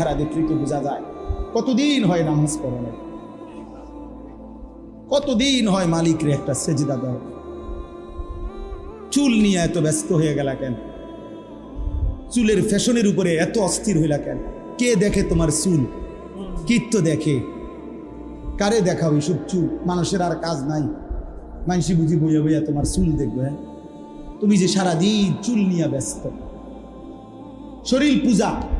চেহারা দেখলেই তো বোঝা যায়। কতদিন হয় নামাজ পড়ানো? কতদিন হয় মালিকরে একটা সেজদা দেওয়া? চুল নিয়ে এত ব্যস্ত হয়ে গেলা কেন? চুলের ফ্যাশনের উপরে এত অস্থির হইলা কেন? কে দেখে তোমার চুল? কীর্ত দেখে। কারে দেখাও এইসব চুল? মানুষের আর কাজ নাই। মানসি বুঝি বইয়া বইয়া তোমার চুল দেখবে হ্যাঁ? তুমি যে সারাদিন চুল নিয়ে ব্যস্ত। শরীর পূজা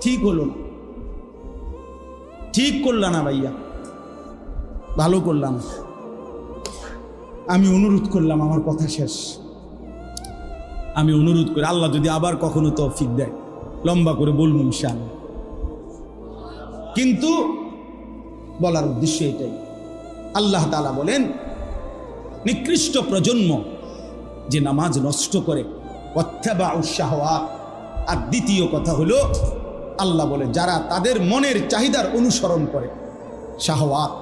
ঠিক হলো না। ঠিক করলা না ভাইয়া। ভালো করলাম। আমি অনুরোধ করলাম, আমার কথা শেষ। আমি অনুরোধ করি, আল্লাহ যদি আবার কখনো তৌফিক দেয়, লম্বা করে বলব ইনশাল কিন্তু বলার উদ্দেশ্য এটাই। আল্লাহ তালা বলেন, নিকৃষ্ট প্রজন্ম যে নামাজ নষ্ট করে অথবা উৎসাহওয়াত আর দ্বিতীয় কথা হলো আল্লাহ বলে, যারা তাদের মনের চাহিদার অনুসরণ করে। শাহওয়াত,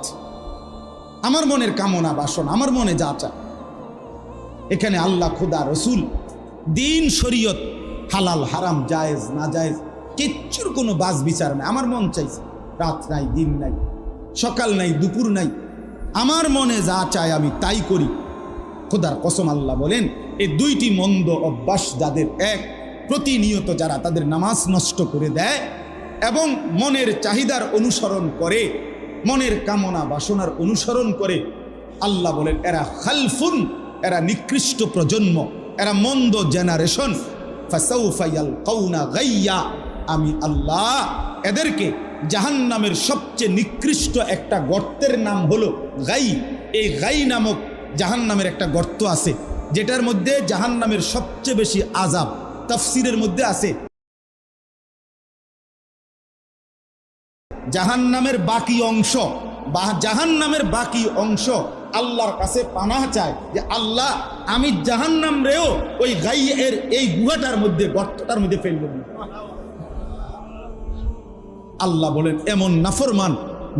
আমার মনের কামনা বাসন, আমার মনে যা চায়। এখানে আল্লাহ, খুদা, রসুল, দিন, শরীয়ত, হালাল, হারাম, জায়েজ না জায়েজ কিচ্ছুর কোনো বাস বিচার নাই। আমার মন চাইছে, রাত নাই, দিন নাই, সকাল নাই, দুপুর নাই। আমার মনে যা চায় আমি তাই করি। খোদার কসম আল্লাহ বলেন, এই দুইটি মন্দ অভ্যাস যাদের এক প্রতিনিয়ত যারা তাদের নামাজ নষ্ট করে দেয় এবং মনের চাহিদার অনুসরণ করে, মনের কামনা বাসনার অনুসরণ করে, আল্লাহ বলেন, এরা খালফুন, এরা নিকৃষ্ট প্রজন্ম, এরা মন্দ জেনারেশন। গাইয়া। আমি আল্লাহ, এদেরকে জাহান্নামের সবচেয়ে নিকৃষ্ট একটা গর্তের নাম হলো গাই। এই গাই নামক জাহান্নামের একটা গর্ত আছে, যেটার মধ্যে জাহান্নামের সবচেয়ে বেশি আজাব তাফসিরের মধ্যে আছে। জাহান্নামের বাকি অংশ, বা জাহান্নামের বাকি অংশ আল্লাহর কাছে পানাহ চায় যে, আল্লাহ, আমি জাহান্নাম রেও ওই গাই এর এই গুহাটার মধ্যে, গর্তটার মধ্যে ফেলব আল্লাহ বলেন, এমন নাফরমান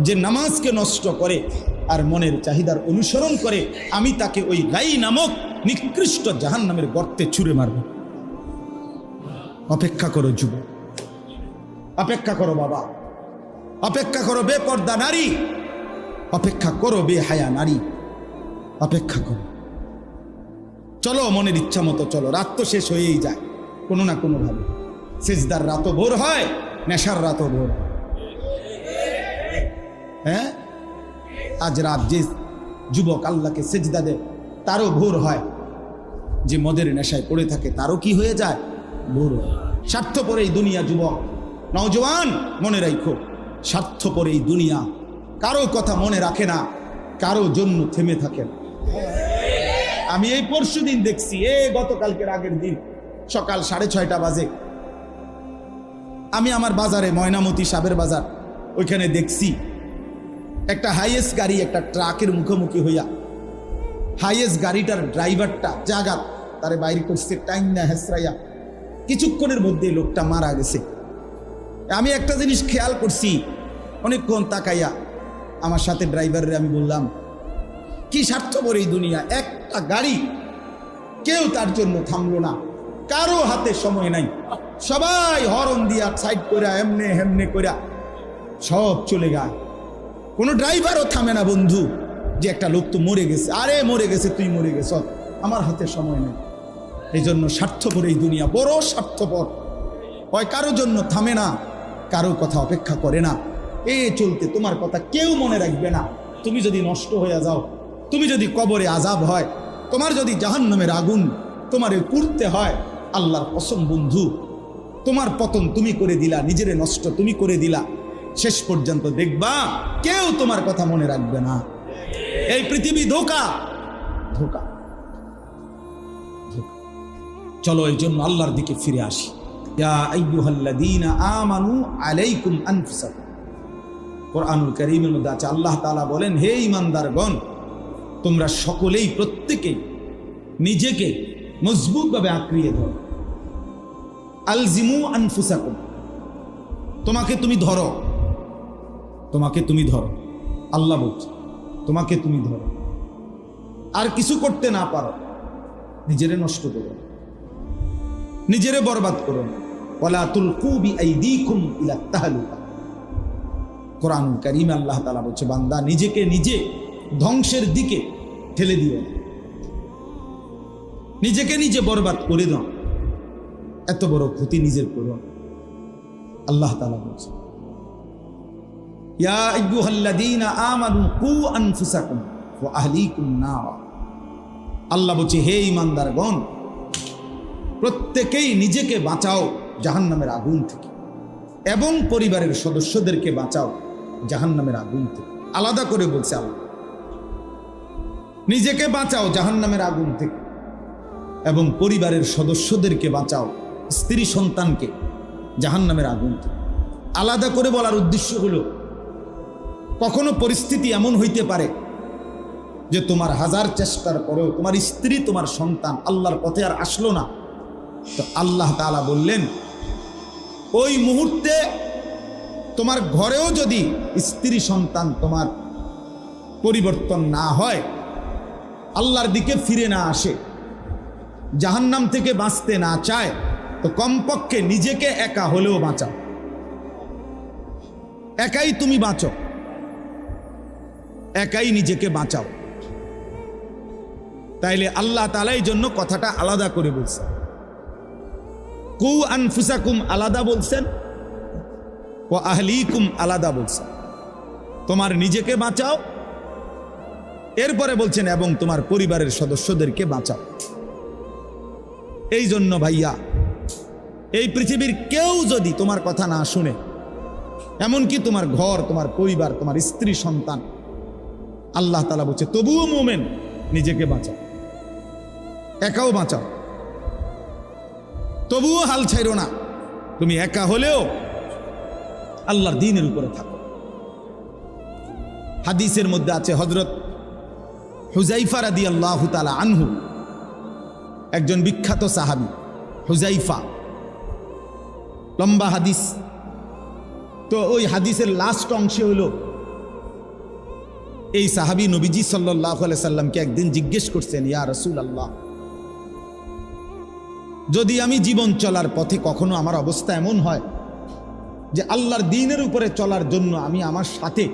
যে নামাজকে নষ্ট করে আর মনের চাহিদার অনুসরণ করে, আমি তাকে ওই গাই নামক নিকৃষ্ট জাহান নামের গর্তে ছুঁড়ে মারব। অপেক্ষা করো যুব। অপেক্ষা করো বাবা। অপেক্ষা করো বেপর্দা নারী। অপেক্ষা করো বে হায়া নারী। অপেক্ষা করো। চলো মনের ইচ্ছা মতো চলো। রাত তো শেষ হয়েই যায়, কোনো না কোনোভাবে। সেজদার রাতও ভোর হয়, নেশার রাতও ভোর হয়। হ্যাঁ? আজ রাত যে যুবক আল্লাহকে সেজদা দেয়, তারও ভোর হয়। যে মদের নেশায় পড়ে থাকে, তারও কি হয়ে যায়? স্বার্থপর এই দুনিয়া, যুবক। নওজওয়ান মনে রাখো স্বার্থপর এই দুনিয়া, কারও কথা মনে রাখে না, কারও জন্য থেমে থাকে না। আমি এই পরশু দিন দেখছি, এ গতকালকের আগের দিন, সকাল সাড়ে ছয়টা বাজে। আমি আমার বাজারে ময়নামতি সাবের বাজার, ওইখানে দেখছি, একটা হাইয়েস্ট গাড়ি একটা ট্রাকের মুখোমুখি হইয়া, হাইয়েস্ট গাড়িটার ড্রাইভারটা জাগাত তারে বাইরে করছে, টাইম না হেসরাইয়া। কিছুক্ষণের মধ্যে লোকটা মারা গেছে। আমি একটা জিনিস খেয়াল করছি। অনেকক্ষণ তাকাইয়া আমার সাথে ড্রাইভারের আমি বললাম, কি স্বার্থপর এই দুনিয়া? একটা গাড়ি। কেউ তার জন্য থামলো না। কারও হাতে সময় নাই। সবাই হরন দিয়া সাইড করে এমনে হেমনে কইরা সব চলে গায় কোনো ড্রাইভারও থামে না বন্ধু। যে একটা লোক তো মরে গেছে। আরে মরে গেছে, তুই মরে গেছ। আমার হাতে সময় নেই। এই জন্য স্বার্থপর এই দুনিয়া বড় স্বার্থপর। হয় কারও জন্য থামে না, কারও কথা অপেক্ষা করে না। এ চলতে তোমার কথা কেউ মনে রাখবে না। তুমি যদি নষ্ট হয়ে যাও, তুমি যদি কবরে আজাব হয়, তোমার যদি জাহান্নামের আগুন তোমারে পুড়তে হয়, আল্লাহর কসম বন্ধু, তোমার পতন তুমি করে দিলা, নিজেরে নষ্ট তুমি করে দিলা। শেষ পর্যন্ত দেখবা কেউ তোমার কথা মনে রাখবে না। এই পৃথিবী ধোকা ধোকা। চলো এই জন্য আল্লাহর দিকে ফিরে আসি। আল্লাহ বলেন, হে ঈমানদারগণ, তোমরা সকলেই প্রত্যেকেই নিজেকে মজবুতভাবে আঁকড়িয়ে ধরো। আলজিমু আনফুসাকুম। তোমাকে তুমি ধরো। তোমাকে তুমি ধরো। আল্লাহ বলছে, তোমাকে তুমি ধরো। আর কিছু করতে না পারো। নিজেরে নষ্ট করো। নিজেরে বরবাদ করো। না কোরআন কারীম আল্লাহ তাআলা বলছে, বান্দা নিজেকে নিজে ধ্বংসের দিকে ঠেলে দিও। নিজেকে নিজে বরবাদ করে দাও। এত বড় ক্ষতি নিজের করো আল্লাহ তাআলা বলছে আল্লাহ বলছে, হে ইমানদারগণ প্রত্যেকেই নিজেকে বাঁচাও জাহান্নামের আগুন থেকে। এবং পরিবারের সদস্যদেরকে বাঁচাও জাহান্নামের আগুন থেকে। আলাদা করে বলছে আল্লাহ। নিজেকে বাঁচাও জাহান্নামের আগুন থেকে। এবং পরিবারের সদস্যদেরকে বাঁচাও স্ত্রী সন্তানকে জাহান্নামের আগুন থেকে। আলাদা করে বলার উদ্দেশ্য হলো, কখনো পরিস্থিতি এমন হইতে পারে যে তোমার হাজার চেষ্টার পরেও তোমার স্ত্রী, তোমার সন্তান আল্লাহর পথে আর আসলো না। তো আল্লাহ তাআলা বললেন, ওই মুহূর্তে তোমার ঘরেও যদি স্ত্রী সন্তান তোমার পরিবর্তন না হয়, আল্লাহর দিকে ফিরে না আসে, জাহান্নাম থেকে বাঁচতে না চায়, তো কমপক্ষে নিজেকে একা হলেও বাঁচাও। একাই তুমি বাঁচো। একাই নিজেকে বাঁচাও। তাইলে আল্লাহ তালা এই জন্য কথাটা আলাদা করে বলছেন। কু আনফুসাকুম আলাদা বলছেন ও আহলিকুম আলাদা বলছেন। তোমার নিজেকে বাঁচাও। এরপরে বলছেন, এবং তোমার পরিবারের সদস্যদেরকে বাঁচাও। এই জন্য ভাইয়া, এই পৃথিবীর কেউ যদি তোমার কথা না শুনে, এমনকি তোমার ঘর, তোমার পরিবার, তোমার স্ত্রী, সন্তান, আল্লাহ তালা বলছে, তবুও মোমেন নিজেকে বাঁচাও। একাও বাঁচাও। তবুও হাল ছাইরো না। তুমি একা হলেও আল্লাহর দিনের উপরে থাকো। হাদিসের মধ্যে আছে হজরত হুজাইফা রাদি আল্লাহ তালা আনহু, একজন বিখ্যাত সাহাবি হুজাইফা লম্বা হাদিস। তো ওই হাদিসের লাস্ট অংশে হলো, এই সাহাবি নবীজি সাল্লাহ সাল্লামকে একদিন জিজ্ঞেস করছেন, ইয়া রসুল আল্লাহ যদি আমি জীবন চলার পথে কখনো আমার অবস্থা এমন হয় যে আল্লাহর দিনের উপরে চলার জন্য আমি আমার সাথে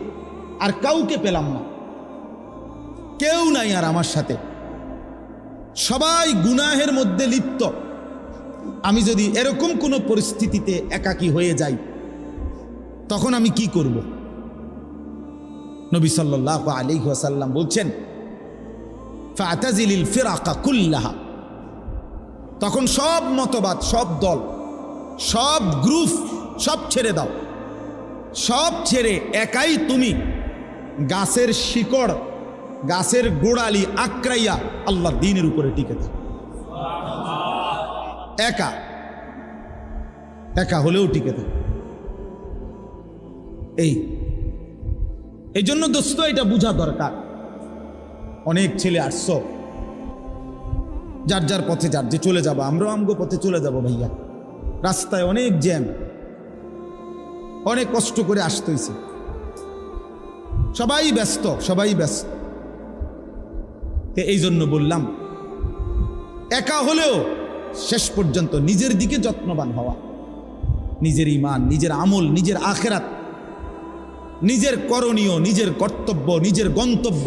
আর কাউকে পেলাম না। কেউ নাই আর আমার সাথে। সবাই গুনাহের মধ্যে লিপ্ত। আমি যদি এরকম কোনো পরিস্থিতিতে একাকী হয়ে যাই, তখন আমি কি করব? নবী সাল্লাহ আলী সাল্লাম বলছেন, ফাতাজিলিল ফিরাকা কুল্লাহা। তখন সব মতবাদ, সব দল, সব গ্রুপ, সব ছেড়ে দাও। সব ছেড়ে একাই তুমি গাছের শিকড়, গাছের গোড়ালি আক্রাইয়া আল্লাহ দিনের উপরে টিকে থাকো। একা একা হলেও টিকে থাকো। এই এই জন্য দোস্ত এটা বোঝা দরকার। অনেক ছেলে আসছ যার যার পথে যার, যে চলে যাব, আমরাও আমগো পথে চলে যাব ভাইয়া। রাস্তায় অনেক জ্যাম, অনেক কষ্ট করে আসতে হয়েছে সবাই ব্যস্ত সবাই ব্যস্ত। এই জন্য বললাম, একা হলেও শেষ পর্যন্ত নিজের দিকে যত্নবান হওয়া। নিজের ইমান নিজের আমল, নিজের আখেরাত, নিজের করণীয়, নিজের কর্তব্য, নিজের গন্তব্য